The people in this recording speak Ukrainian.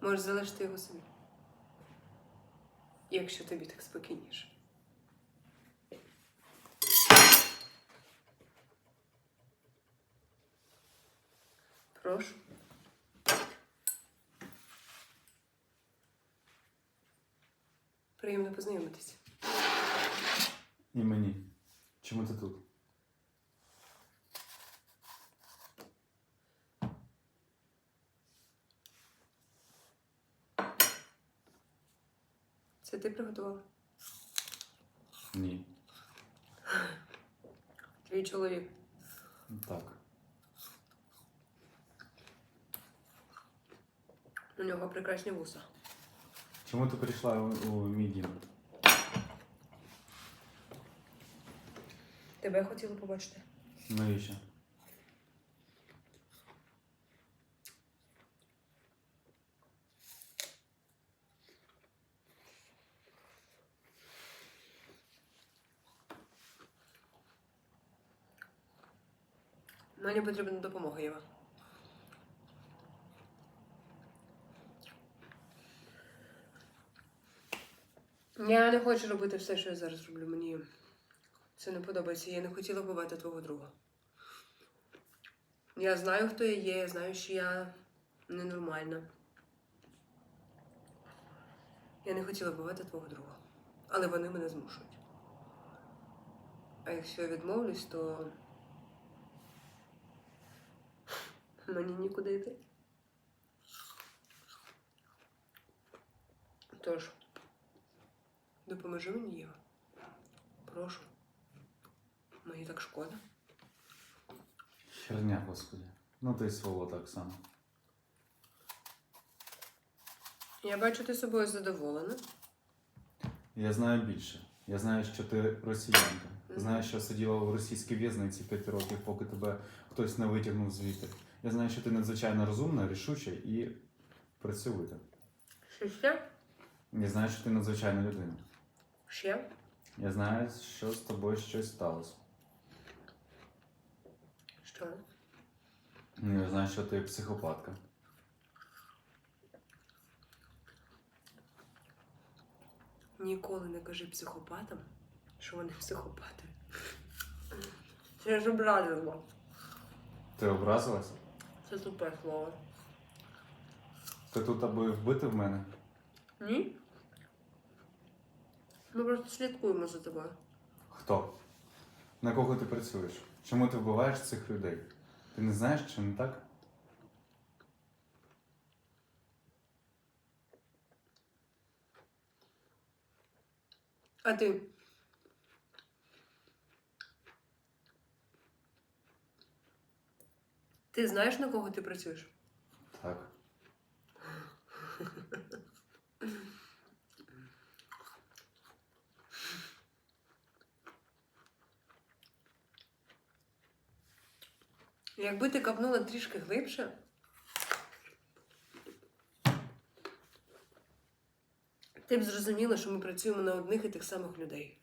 Можеш залишити його собі. Якщо тобі так спокійніше. Прошу. Приємно познайомитися. І мені. Чому ти тут? Це ти приготувала? Ні. Твій чоловік. Так. У нього прекрасні вуса. Чому ти прийшла у, у мій дім? Тебе хотіла побачити. Навіщо? Мені потрібна допомога, Єва. Я не хочу робити все, що я зараз роблю. Мені це не подобається. Я не хотіла вбивати твого друга. Я знаю, хто я є, я знаю, що я ненормальна. Я не хотіла вбивати твого друга. Але вони мене змушують. А якщо я відмовлюсь, то мені нікуди йти. Тож, допоможи мені, Єва. Прошу. Мені так шкода. Херня, господи. Ну ти й сволота, Оксана. Я бачу, ти собою задоволена. Я знаю більше. Я знаю, що ти росіянка. Знаю, що сиділа в російській в'язниці 5 років, поки тебе хтось не витягнув звідти. Я знаю, що ти надзвичайно розумна, рішуча і працьовита. Що ще? Я знаю, що ти надзвичайна людина. Ще? Я знаю, що з тобою щось сталося. Що? Я знаю, що ти психопатка. Ніколи не кажи психопатам, що вони психопати. Це ж образило. Ти образилась? Це тупе слово. Ти тут аби вбити в мене? Ні? Ми просто слідкуємо за тобою. Хто? На кого ти працюєш? Чому ти вбиваєш цих людей? Ти не знаєш, чи не так? А ти? Ти знаєш, на кого ти працюєш? Так. Якби ти копнула трішки глибше. Ти б зрозуміла, що ми працюємо на одних і тих самих людей.